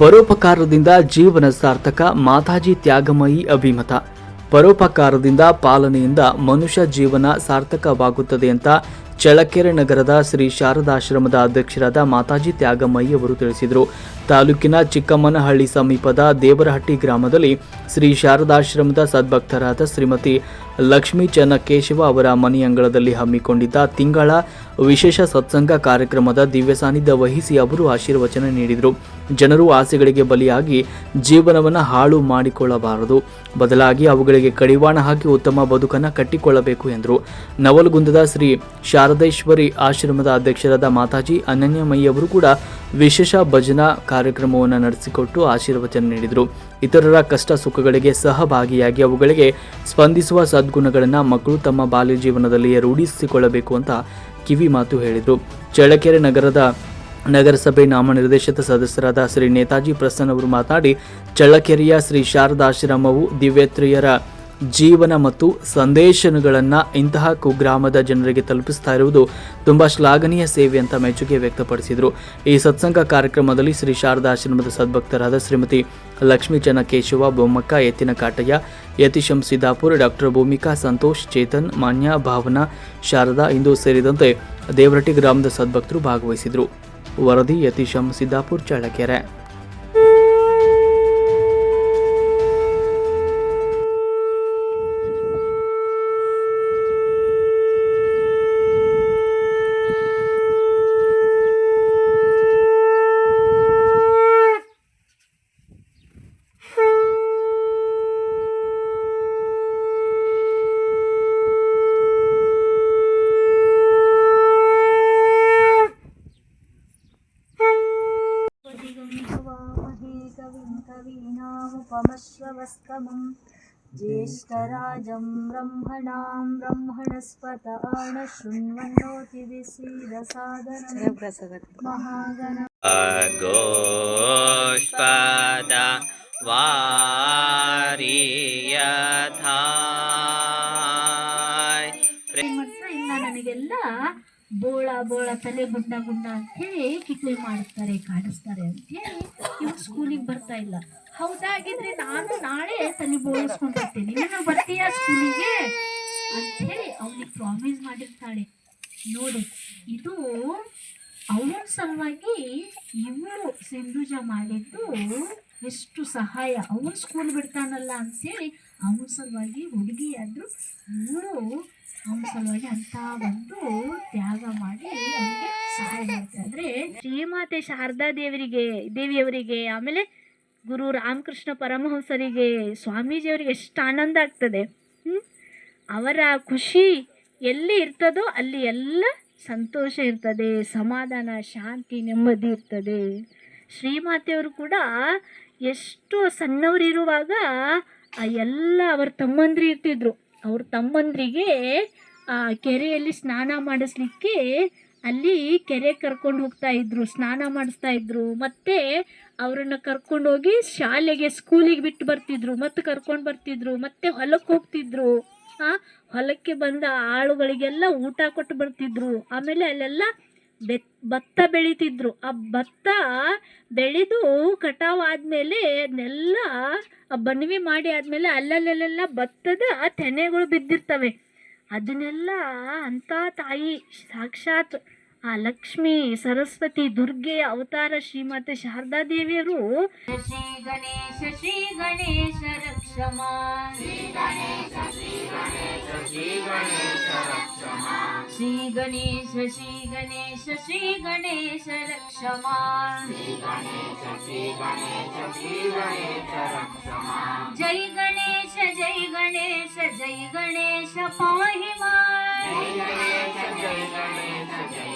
ಪರೋಪಕಾರದಿಂದ ಜೀವನ ಸಾರ್ಥಕ ಮಾತಾಜಿ ತ್ಯಾಗಮಯಿ ಅಭಿಮತ. ಪರೋಪಕಾರದಿಂದ ಪಾಲನೆಯಿಂದ ಮನುಷ್ಯ ಜೀವನ ಸಾರ್ಥಕವಾಗುತ್ತದೆ ಅಂತ ಚಳಕೆರೆ ನಗರದ ಶ್ರೀ ಶಾರದಾಶ್ರಮದ ಅಧ್ಯಕ್ಷರಾದ ಮಾತಾಜಿ ತ್ಯಾಗಮಯಿ ಅವರು ತಿಳಿಸಿದರು. ತಾಲೂಕಿನ ಚಿಕ್ಕಮ್ಮನಹಳ್ಳಿ ಸಮೀಪದ ದೇವರಹಟ್ಟಿ ಗ್ರಾಮದಲ್ಲಿ ಶ್ರೀ ಶಾರದಾಶ್ರಮದ ಸದ್ಭಕ್ತರಾದ ಶ್ರೀಮತಿ ಲಕ್ಷ್ಮೀ ಚನ್ನಕೇಶವ ಅವರ ಮನೆಯಂಗಳದಲ್ಲಿ ಹಮ್ಮಿಕೊಂಡಿದ್ದ ತಿಂಗಳ ವಿಶೇಷ ಸತ್ಸಂಗ ಕಾರ್ಯಕ್ರಮದ ದಿವ್ಯ ಸಾನ್ನಿಧ್ಯ ವಹಿಸಿ ಅವರು ಆಶೀರ್ವಚನ ನೀಡಿದರು. ಜನರು ಆಸೆಗಳಿಗೆ ಬಲಿಯಾಗಿ ಜೀವನವನ್ನು ಹಾಳು ಮಾಡಿಕೊಳ್ಳಬಾರದು. ಬದಲಾಗಿ ಅವುಗಳಿಗೆ ಕಡಿವಾಣ ಹಾಕಿ ಉತ್ತಮ ಬದುಕನ್ನು ಕಟ್ಟಿಕೊಳ್ಳಬೇಕು ಎಂದರು. ನವಲಗುಂದದ ಶ್ರೀ ಶಾರದೇಶ್ವರಿ ಆಶ್ರಮದ ಅಧ್ಯಕ್ಷರಾದ ಮಾತಾಜಿ ಅನನ್ಯಮಯ್ಯವರು ಕೂಡ ವಿಶೇಷ ಭಜನಾ ಕಾರ್ಯಕ್ರಮವನ್ನು ನಡೆಸಿಕೊಟ್ಟು ಆಶೀರ್ವಚನ ನೀಡಿದರು. ಇತರರ ಕಷ್ಟ ಸುಖಗಳಿಗೆ ಸಹಭಾಗಿಯಾಗಿ ಅವುಗಳಿಗೆ ಸ್ಪಂದಿಸುವ ಸದ್ಗುಣಗಳನ್ನು ಮಕ್ಕಳು ತಮ್ಮ ಬಾಲ್ಯ ಜೀವನದಲ್ಲಿ ರೂಢಿಸಿಕೊಳ್ಳಬೇಕು ಅಂತ ಕಿವಿ ಮಾತು ಹೇಳಿದರು. ಚಳ್ಳಕೆರೆ ನಗರದ ನಗರಸಭೆ ನಾಮನಿರ್ದೇಶಿತ ಸದಸ್ಯರಾದ ಶ್ರೀ ನೇತಾಜಿ ಪ್ರಸನ್ನ ಅವರು ಮಾತನಾಡಿ ಚಳ್ಳಕೆರೆಯ ಶ್ರೀ ಶಾರದಾಶ್ರಮವು ದಿವ್ಯತ್ರಿಯರ ಜೀವನ ಮತ್ತು ಸಂದೇಶಗಳನ್ನು ಇಂತಹ ಕುಗ್ರಾಮದ ಜನರಿಗೆ ತಲುಪಿಸ್ತಾ ಇರುವುದು ತುಂಬ ಶ್ಲಾಘನೀಯ ಸೇವೆ ಅಂತ ಮೆಚ್ಚುಗೆ ವ್ಯಕ್ತಪಡಿಸಿದರು. ಈ ಸತ್ಸಂಗ ಕಾರ್ಯಕ್ರಮದಲ್ಲಿ ಶ್ರೀ ಶಾರದಾಶ್ರಮದ ಸದ್ಭಕ್ತರಾದ ಶ್ರೀಮತಿ ಲಕ್ಷ್ಮೀ ಚನ್ನಕೇಶವ ಬೊಮ್ಮಕ್ಕ ಎತ್ತಿನ ಕಾಟಯ್ಯ ಯತಿಶಂ ಸಿದ್ದಾಪುರ್ ಡಾಕ್ಟರ್ ಭೂಮಿಕಾ ಸಂತೋಷ್, ಚೇತನ್, ಮಾನ್ಯ, ಭಾವನಾ, ಶಾರದಾ ಇಂದು ಸೇರಿದಂತೆ ದೇವರಟ್ಟಿ ಗ್ರಾಮದ ಸದ್ಭಕ್ತರು ಭಾಗವಹಿಸಿದರು. ವರದಿ ಯತಿಶಂ ಸಿದ್ದಾಪುರ್ ಚಳ್ಳಕೆರೆ. कविं कवीनामुपमश्रवस्तमं ज्येष्ठराजं ब्रह्मणां ब्रह्मणस्पत शृण्वन्नोति विसीदसादनं महागण गोष्पद ವಾರಿಯಥಾಯ್ ಏನ್ ಮಾಡ್ತಾರೆ ಇಲ್ಲ ನನಗೆಲ್ಲ ಬೋಳ ಬೋಳ, ತಲೆ ಗುಂಡ ಗುಂಡ ಅಂತ ಹೇಳಿ ಕಿಟ್ಲಿ ಮಾಡಿಸ್ತಾರೆ ಕಾಡಿಸ್ತಾರೆ ಅಂತ ಹೇಳಿ ಇವ್ ಸ್ಕೂಲಿಗೆ ಬರ್ತಾ ಇಲ್ಲ. ಹೌದಾಗಿದ್ರೆ ನಾನು ನಾಳೆ ತಲೆ ಬೋಳಿಸ್ಕೊಂಡು ಬರ್ತೀನಿ. ನೀನು ಬರ್ತೀಯಾ ಸ್ಕೂಲಿಗೆ ಅಂತ ಹೇಳಿ ಅವನಿಗೆ ಪ್ರಾಮಿಸ್ ಮಾಡಿರ್ತಾಳೆ. ನೋಡಿ, ಇದು ಅವನ ಸಲುವಾಗಿ ಇವರು ಸಿಂಧುಜ ಮಾಡಿದ್ದು ಎಷ್ಟು ಸಹಾಯ. ಅವನು ಸ್ಕೂಲ್ ಬಿಡ್ತಾನಲ್ಲ ಅಂತೇಳಿ ಅವನ ಸಲುವಾಗಿ ಹುಡುಗಿಯಾದ್ರು, ಇವಳು ಅವನ ಸಲುವಾಗಿ ಅಂತ ಒಂದು ತ್ಯಾಗ ಮಾಡಿ ಅವನಿಗೆ ಸಹಾಯ ಮಾಡ್ತಾರೆ ಅಂದ್ರೆ ಶ್ರೀಮಾತೆ ಶಾರದಾ ದೇವರಿಗೆ, ದೇವಿಯವರಿಗೆ, ಆಮೇಲೆ ಗುರು ರಾಮಕೃಷ್ಣ ಪರಮಹಂಸರಿಗೆ, ಸ್ವಾಮೀಜಿಯವರಿಗೆ ಎಷ್ಟು ಆನಂದ ಆಗ್ತದೆ? ಅವರ ಖುಷಿ ಎಲ್ಲಿ ಇರ್ತದೋ ಅಲ್ಲಿ ಎಲ್ಲ ಸಂತೋಷ ಇರ್ತದೆ, ಸಮಾಧಾನ, ಶಾಂತಿ, ನೆಮ್ಮದಿ ಇರ್ತದೆ. ಶ್ರೀಮಾತೆಯವರು ಕೂಡ ಎಷ್ಟು ಸಣ್ಣವರಿರುವಾಗ ಎಲ್ಲ ಅವರ ತಮ್ಮಂದ್ರಿ ಇರ್ತಿದ್ರು ಅವ್ರ ತಮ್ಮಂದ್ರಿಗೆ ಕೆರೆಯಲ್ಲಿ ಸ್ನಾನ ಮಾಡಿಸ್ಲಿಕ್ಕೆ ಅಲ್ಲಿ ಕೆರೆ ಕರ್ಕೊಂಡು ಹೋಗ್ತಾ ಇದ್ರು, ಸ್ನಾನ ಮಾಡಿಸ್ತಾ ಇದ್ರು. ಮತ್ತೆ ಅವರನ್ನು ಕರ್ಕೊಂಡು ಹೋಗಿ ಶಾಲೆಗೆ, ಸ್ಕೂಲಿಗೆ ಬಿಟ್ಟು ಬರ್ತಿದ್ರು, ಮತ್ತೆ ಕರ್ಕೊಂಡು ಬರ್ತಿದ್ರು, ಮತ್ತೆ ಹೊಲಕ್ಕೆ ಹೋಗ್ತಿದ್ರು. ಹೊಲಕ್ಕೆ ಬಂದ ಆಳುಗಳಿಗೆಲ್ಲ ಊಟ ಕೊಟ್ಟು ಬರ್ತಿದ್ರು. ಆಮೇಲೆ ಅಲ್ಲೆಲ್ಲ ಬೆತ್, ಭತ್ತ ಬೆಳೀತಿದ್ರು. ಆ ಭತ್ತ ಬೆಳೆದು ಕಟಾವು ಆದಮೇಲೆ ಅದನ್ನೆಲ್ಲ ಬಣವಿ ಮಾಡಿ ಆದಮೇಲೆ ಅಲ್ಲಲ್ಲೆಲ್ಲ ಭತ್ತದ ತೆನೆಗಳು ಬಿದ್ದಿರ್ತವೆ. ಅದನ್ನೆಲ್ಲ ಅಂತ ತಾಯಿ ಸಾಕ್ಷಾತ್ ಆ ಲಕ್ಷ್ಮಿ ಸರಸ್ವತಿ ದುರ್ಗೆ ಅವತಾರ ಶ್ರೀಮಾತೆ ಶಾರದಾ ದೇವಿಯರು ಶ್ರೀ ಗಣೇಶ ಶ್ರೀ ಗಣೇಶ ರಕ್ಷಮಾ ಶ್ರೀ ಗಣೇಶ ಶ್ರೀ ಗಣೇಶ ಶ್ರೀ ಗಣೇಶ ರಕ್ಷಮಾ ಜೈ ಗಣೇಶ ಜೈ ಗಣೇಶ ಜೈ ಗಣೇಶ ಪಾಹಿ ಮಾ ಜೈ ಗಣೇಶ ಜೈ ಗಣೇಶ ಜೈ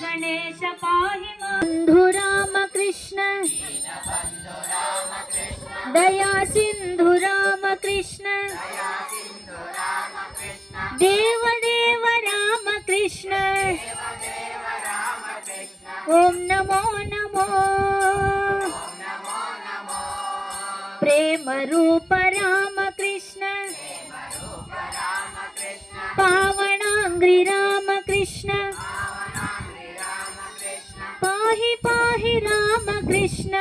ಗಣೇಶ ಪಾಹಿ ಬಂಧು ರಾಮ ಕೃಷ್ಣ ದಯಾ ಸಿಂಧು ರಾಮ ಕೃಷ್ಣ ದೇವ ದೇವ ರಾಮ ಕೃಷ್ಣ ಓಂ ನಮೋ ನಮೋ ಪ್ರೇಮ ರೂಪ ರಾಮ ಕೃಷ್ಣ पावनाङ्ग्रि रामकृष्ण। पाहि पाहि रामकृष्ण।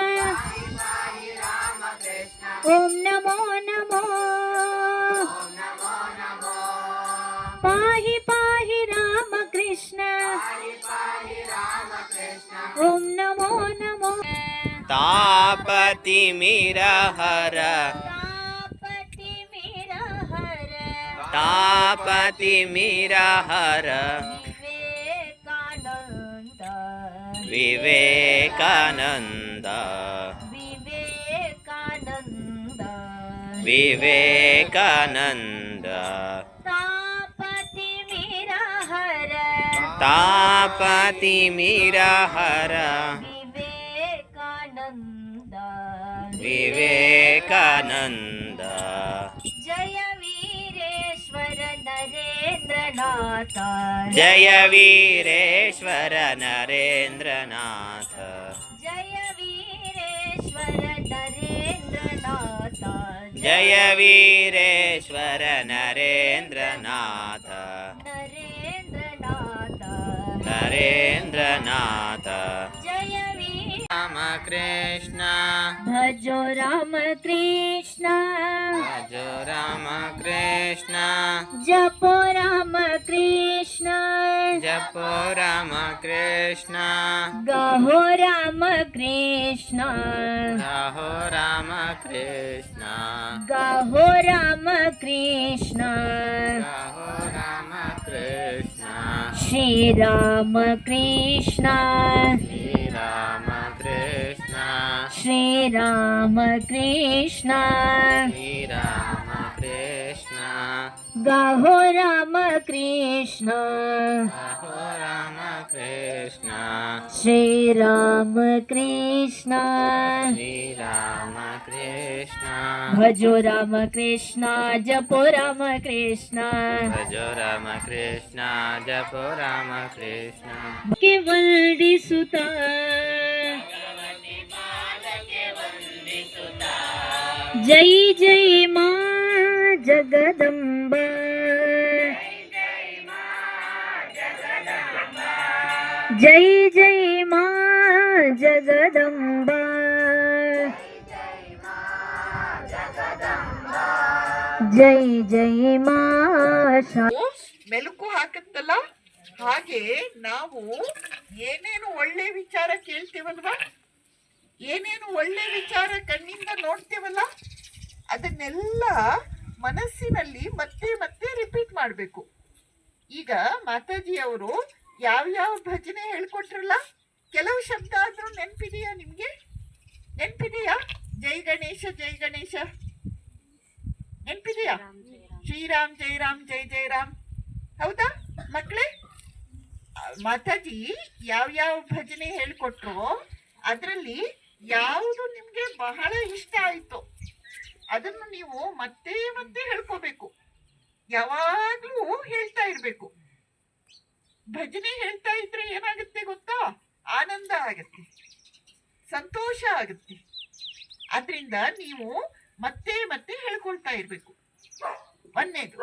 ओम नमो नमो। पाहि पाहि रामकृष्ण। ओम नमो नमो। तापतिमिरहर तापतिमिरहर विवेकानन्द विवेकानन्द विवेकानन्द विवेकानन्द तापति मेरा हर तापतिमिरहर विवेकानन्द विवेकानन्द जय वीरेश्वर नरेन्द्रनाथ जय वीरेश्वर नरेन्द्रनाथ जय वीरेश्वर नरेन्द्रनाथ नरेन्द्रनाथ नरेन्द्रनाथ राम कृष्ण भजो राम कृष्ण भजो राम कृष्ण जपो राम कृष्ण जपो राम कृष्ण गहो राम कृष्ण गहो राम कृष्ण गहो राम कृष्ण गहो राम कृष्ण श्री राम कृष्ण श्री राम कृष्ण। श्री राम कृष्ण। गहो राम कृष्ण। गहो श्री राम कृष्ण। भजो राम कृष्ण जपो राम कृष्ण। भजो राम कृष्ण जपो राम कृष्ण। केवल सुता। जय जय माँ जगदम्बा जय जय माँ जगदम्बा जय जय माँ शा- ಮೆಲುಕು ಹಾಕತ್ತಲ್ಲ ಹಾಗೆ ನಾವು ಏನೇನು ಒಳ್ಳೆ ವಿಚಾರ ಕೇಳ್ತೀವಲ್ವಾ ಏನೇನು ಒಳ್ಳೆ ವಿಚಾರ ಕಣ್ಣಿಂದ ನೋಡ್ತೇವಲ್ಲ? ಅದನ್ನೆಲ್ಲ ಮನಸ್ಸಿನಲ್ಲಿ ಮತ್ತೆ ಮತ್ತೆ ರಿಪೀಟ್ ಮಾಡಬೇಕು. ಈಗ ಮಾತಾಜಿ ಅವರು ಯಾವ್ಯಾವ ಭಜನೆ ಹೇಳ್ಕೊಟ್ರಲ್ಲ? ಕೆಲವು ಶಬ್ದ ಆದರೂ ನೆನಪಿದೆಯಾ ನಿಮಗೆ? ನೆನಪಿದೆಯಾ? ಜೈ ಗಣೇಶ ಜೈ ಗಣೇಶ. ನೆನಪಿದೆಯಾ? ಶ್ರೀರಾಮ್, ಜೈ ರಾಮ್, ಜೈ ಜೈ ರಾಮ್. ಹೌದಾ ಮಕ್ಕಳೇ? ಮಾತಾಜಿ ಯಾವ್ಯಾವ ಭಜನೆ ಹೇಳ್ಕೊಟ್ರು ಅದರಲ್ಲಿ ಯಾವುದು ನಿಮ್ಗೆ ಬಹಳ ಇಷ್ಟ ಆಯ್ತು. ಅದನ್ನು ನೀವು ಮತ್ತೆ ಮತ್ತೆ ಹೇಳ್ಕೋಬೇಕು. ಯಾವಾಗ್ಲೂ ಹೇಳ್ತಾ ಇರ್ಬೇಕು. ಭಜನೆ ಹೇಳ್ತಾ ಇದ್ರೆ ಏನಾಗುತ್ತೆ ಗೊತ್ತಾ? ಆನಂದ ಆಗತ್ತೆ. ಸಂತೋಷ ಆಗುತ್ತೆ. ಅದರಿಂದ ನೀವು ಮತ್ತೆ ಮತ್ತೆ ಹೇಳ್ಕೊಳ್ತಾ ಇರ್ಬೇಕು. ಒಂದೇದು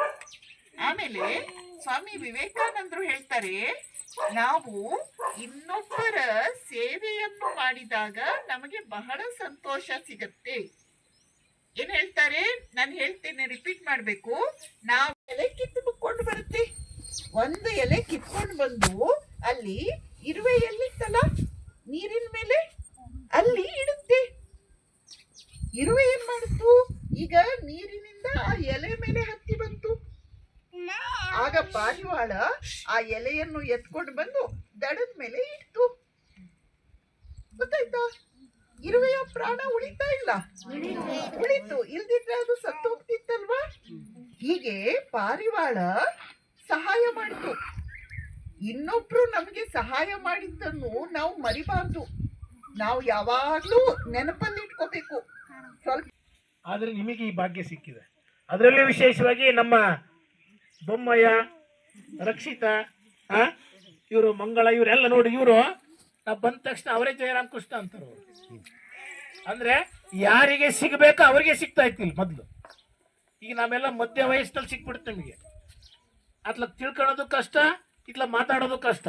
ಆಮೇಲೆ ಸ್ವಾಮಿ ವಿವೇಕಾನಂದರು ಹೇಳ್ತಾರೆ ನಾವು ಇನ್ನೊಬ್ಬರ ಸೇವೆಯನ್ನು ಮಾಡಿದಾಗ ನಮಗೆ ಬಹಳ ಸಂತೋಷ ಸಿಗತ್ತೆ. ಏನ್ ಹೇಳ್ತಾರೆ? ನಾನು ಹೇಳ್ತೇನೆ ರಿಪೀಟ್ ಮಾಡ್ಬೇಕು. ನಾವು ಎಲೆ ಕಿತ್ತುಕೊಂಡು ಬರುತ್ತೆ. ಒಂದು ಎಲೆ ಕಿತ್ಕೊಂಡು ಬಂದು ಅಲ್ಲಿ ಇರುವೆ ಎಲ್ಲಿತ್ತಲ್ಲ ನೀರಿನ ಮೇಲೆ ಅಲ್ಲಿ ಇಡುತ್ತೆ. ಇರುವೆ ಏನ್ ಮಾಡಿತು ಈಗ ನೀರಿನಿಂದ ಆ ಎಲೆ ಮೇಲೆ ಹತ್ತಿ ಬಂತು. ಆಗ ಪಾರಿವಾಳ ಆ ಎಲೆಯನ್ನು ಎತ್ಕೊಂಡು ಬಂದು ದಡದ ಮೇಲೆ ಇಟ್ಟು ಗೊತ್ತಾಯ್ತಾ? ಇರುವೆಯ ಪ್ರಾಣ ಉಳಿತಾ ಇಲ್ಲ. ಉಳಿತು. ಇಲ್ದಿದ್ರೆ ಅದು ಸತ್ತು ಹೋಗ್ತಿತ್ತಲ್ವಾ ಹೀಗೆ ಪಾರಿವಾಳ ಸಹಾಯ ಮಾಡಿತು. ಇನ್ನೊಬ್ರು ನಮಗೆ ಸಹಾಯ ಮಾಡಿದ್ದನ್ನು ನಾವು ಮರಿಬಾರ್ದು. ನಾವು ಯಾವಾಗ್ಲೂ ನೆನಪಲ್ಲಿ ಇಟ್ಕೋಬೇಕು ಸ್ವಲ್ಪ ಆದರೆ ನಿಮಗೆ ಈ ಭಾಗ್ಯ ಸಿಕ್ಕಿದೆ. ಅದರಲ್ಲಿ ವಿಶೇಷವಾಗಿ ನಮ್ಮ ಬೊಮ್ಮಯ್ಯ, ರಕ್ಷಿತ, ಆ? ಇವರು ಮಂಗಳ, ಇವರೆಲ್ಲ ನೋಡಿ ಇವರು ನಾ ಬಂದ ತಕ್ಷಣ ಅವರೇ ಜಯರಾಮ್ ಕೃಷ್ಣ ಅಂತಾರೆ. ಅಂದ್ರೆ ಯಾರಿಗೆ ಸಿಗಬೇಕೋ ಅವರಿಗೆ ಸಿಗ್ತಾ ಇತ್ತು ಇಲ್ಲಿ ಮೊದಲು. ಈಗ ನಾವೆಲ್ಲ ಮಧ್ಯ ವಯಸ್ಸಿನಲ್ಲಿ ಸಿಕ್ಬಿಡುತ್ತೆ ನಮಗೆ. ಅತ್ಲ ತಿಳ್ಕೊಳ್ಳೋದು ಕಷ್ಟ, ಇತ್ಲ ಮಾತಾಡೋದು ಕಷ್ಟ.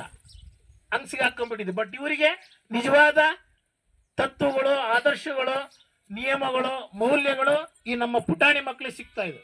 ಹಂಗ್ ಹಾಕೊಂಡ್ಬಿಟ್ಟಿದೆ ಬಟ್ ಇವರಿಗೆ ನಿಜವಾದ ತತ್ವಗಳು, ಆದರ್ಶಗಳು, ನಿಯಮಗಳು, ಮೌಲ್ಯಗಳು ಈ ನಮ್ಮ ಪುಟಾಣಿ ಮಕ್ಕಳಿಗೆ ಸಿಗ್ತಾ ಇದೆ